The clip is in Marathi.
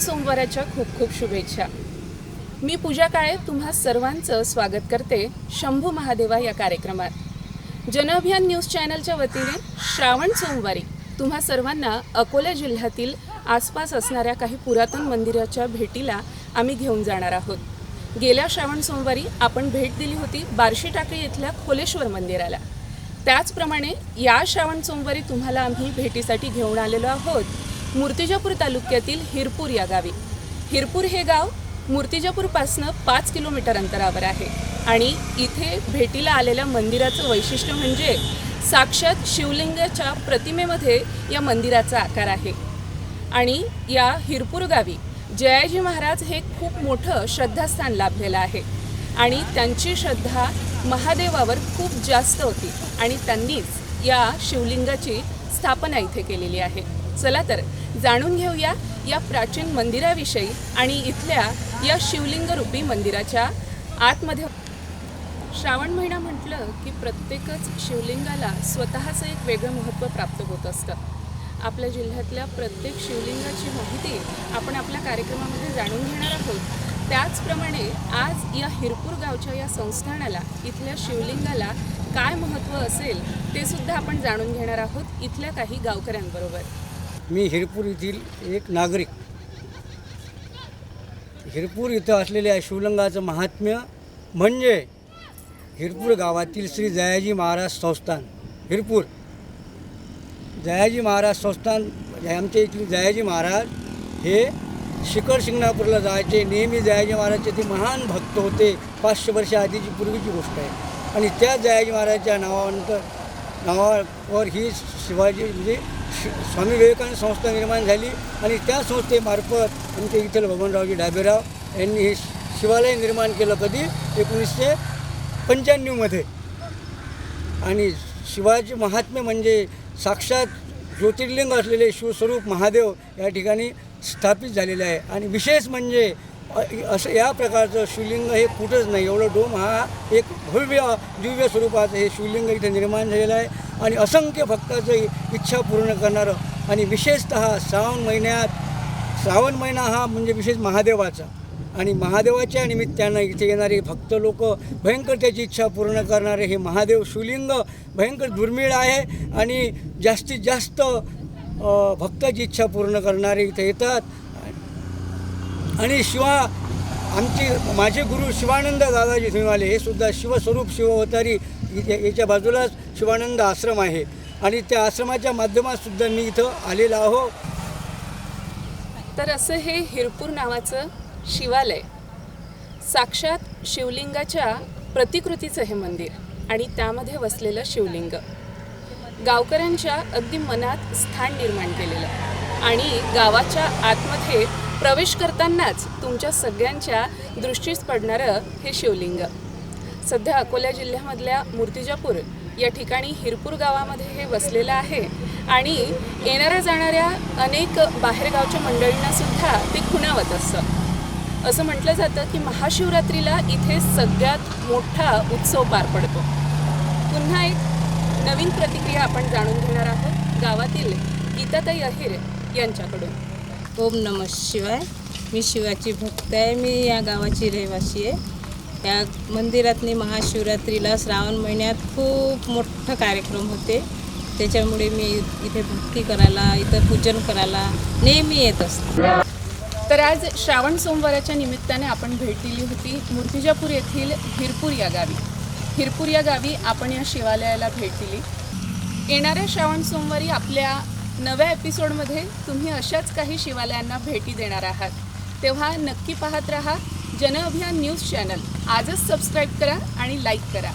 सोमवाराच्या खूप खूप शुभेच्छा. मी पूजा काळे तुम्हा सर्वांचं स्वागत करते शंभू महादेवा या कार्यक्रमात. जनअभियान न्यूज चॅनलच्या वतीने श्रावण सोमवारी तुम्हा सर्वांना अकोला जिल्ह्यातील आसपास असणाऱ्या काही पुरातन मंदिराच्या भेटीला आम्ही घेऊन जाणार आहोत. गेल्या श्रावण सोमवारी आपण भेट दिली होती बार्शी टाकळी इथल्या खोलेश्वर मंदिराला. त्याचप्रमाणे या श्रावण सोमवारी तुम्हाला आम्ही भेटीसाठी घेऊन आलेलो आहोत. मूर्तिजापूर तालुक्यातील हिरपूर या गावी. हिरपूर हे गाव मूर्तिजापूरपासनं पाच किलोमीटर अंतरावर आहे आणि इथे भेटीला आलेल्या मंदिराचं वैशिष्ट्य म्हणजे साक्षात शिवलिंगाच्या प्रतिमेमध्ये या मंदिराचा आकार आहे. आणि या हिरपूर गावी जयाजी महाराज हे खूप मोठं श्रद्धास्थान लाभलेलं आहे आणि त्यांची श्रद्धा महादेवावर खूप जास्त होती आणि त्यांनीच या शिवलिंगाची स्थापना इथे केलेली आहे. चला तर जाणून घेऊया या प्राचीन मंदिराविषयी आणि इथल्या या शिवलिंग रूपी मंदिराच्या आतमध्ये. श्रावण महिना म्हटलं की प्रत्येकच शिवलिंगाला स्वतःचं एक वेगळं महत्त्व प्राप्त होत असतं. आपल्या जिल्ह्यातल्या प्रत्येक शिवलिंगाची माहिती आपण आपल्या कार्यक्रमामध्ये जाणून घेणार आहोत. त्याचप्रमाणे आज या हिरपूर गावच्या या संस्थानाला इथल्या शिवलिंगाला काय महत्त्व असेल ते सुद्धा आपण जाणून घेणार आहोत इथल्या काही गावकऱ्यांबरोबर. मी हिरपूर येथील एक नागरिक. हिरपूर इथं असलेल्या शिवलिंगाचं महात्म्य म्हणजे हिरपूर गावातील श्री जयाजी महाराज संस्थान. हिरपूर. जयाजी महाराज संस्थान आमच्या इथले जयाजी महाराज हे शिखर शिंगणापूरला जायचे. नेहमी जयाजी महाराजचे ते महान भक्त होते. पाचशे वर्ष आधीची पूर्वीची गोष्ट आहे. आणि त्या जयाजी महाराजच्या नावानंतर नावावर ही शिवाजी म्हणजे स्वामी विवेकानंद संस्था निर्माण झाली आणि त्या संस्थेमार्फत आमचे इथल बबनरावजी डाबेराव यांनी हे शिवालय निर्माण केलं कधी? एकोणीसशे पंच्याण्णवमध्ये. आणि शिवाजी महात्म्य म्हणजे साक्षात ज्योतिर्लिंग असलेले शिवस्वरूप महादेव या ठिकाणी स्थापित झालेले आहे. आणि विशेष म्हणजे असं या प्रकारचं शिवलिंग हे कुठंच नाही. एवढं डोम हा एक भव्य दिव्य स्वरूपाचं हे शिवलिंग इथे निर्माण झालेलं आहे. आणि असंख्य भक्ताची इच्छा पूर्ण करणारं. आणि विशेषतः श्रावण महिन्यात श्रावण महिना हा म्हणजे विशेष महादेवाचा. आणि महादेवाच्या निमित्तानं इथे येणारे भक्त लोक भयंकर त्याची इच्छा पूर्ण करणारे हे महादेव शिवलिंग भयंकर दुर्मिळ आहे आणि जास्तीत जास्त भक्ताची इच्छा पूर्ण करणारे इथे येतात. आणि शिवा आमचे माझे गुरु शिवानंद दादाजी धुईवाले हे सुद्धा शिवस्वरूप शिवअवतारी याच्या बाजूलाच शिवानंद आश्रम आहे. आणि त्या आश्रमाच्या माध्यमात सुद्धा मी इथं आलेलो आहो. तर असं हे हिरपूर नावाचं शिवालय. साक्षात शिवलिंगाच्या प्रतिकृतीचं हे मंदिर आणि त्यामध्ये वसलेलं शिवलिंग. गावकऱ्यांच्या अगदी मनात स्थान निर्माण केलेलं आणि गावाच्या आतमध्ये प्रवेश करतानाच तुमच्या सगळ्यांच्या दृष्टीस पडणारं हे शिवलिंग. सध्या अकोला जिल्ह्यामधल्या मूर्तिजापूर या ठिकाणी हिरपूर गावामध्ये हे वसलेलं आहे. आणि येणाऱ्या जाणाऱ्या अनेक बाहेरगावच्या मंडळींनासुद्धा ते खुणावत असतं. असं म्हटलं जातं की महाशिवरात्रीला इथे सगळ्यात मोठा उत्सव पार पडतो. पुन्हा एक नवीन प्रतिक्रिया आपण जाणून घेणार आहोत. गावातील गीताताई अहिर यांच्याकडून. ओम नम शिवाय. मी शिवाची भक्त आहे. मी या गावाची रहिवासी आहे. त्या मंदिरातनी महाशिवरात्रीला श्रावण महिन्यात खूप मोठं कार्यक्रम होते. त्याच्यामुळे मी इथे भक्ती करायला इथं पूजन करायला नेहमी येत असते. तर आज श्रावण सोमवाराच्या निमित्ताने आपण भेट दिली होती मूर्तिजापूर येथील हिरपूर या गावी. हिरपूर या गावी आपण या शिवालयाला भेट दिली. येणाऱ्या श्रावण सोमवारी आपल्या नव्या एपिसोडमध्ये तुम्ही अशाच काही शिवालयांना भेटी देणार आहात. तेव्हा नक्की पाहत राहा. Janabhiyan news channel. आजच सबस्क्राईब करा आणि लाईक करा.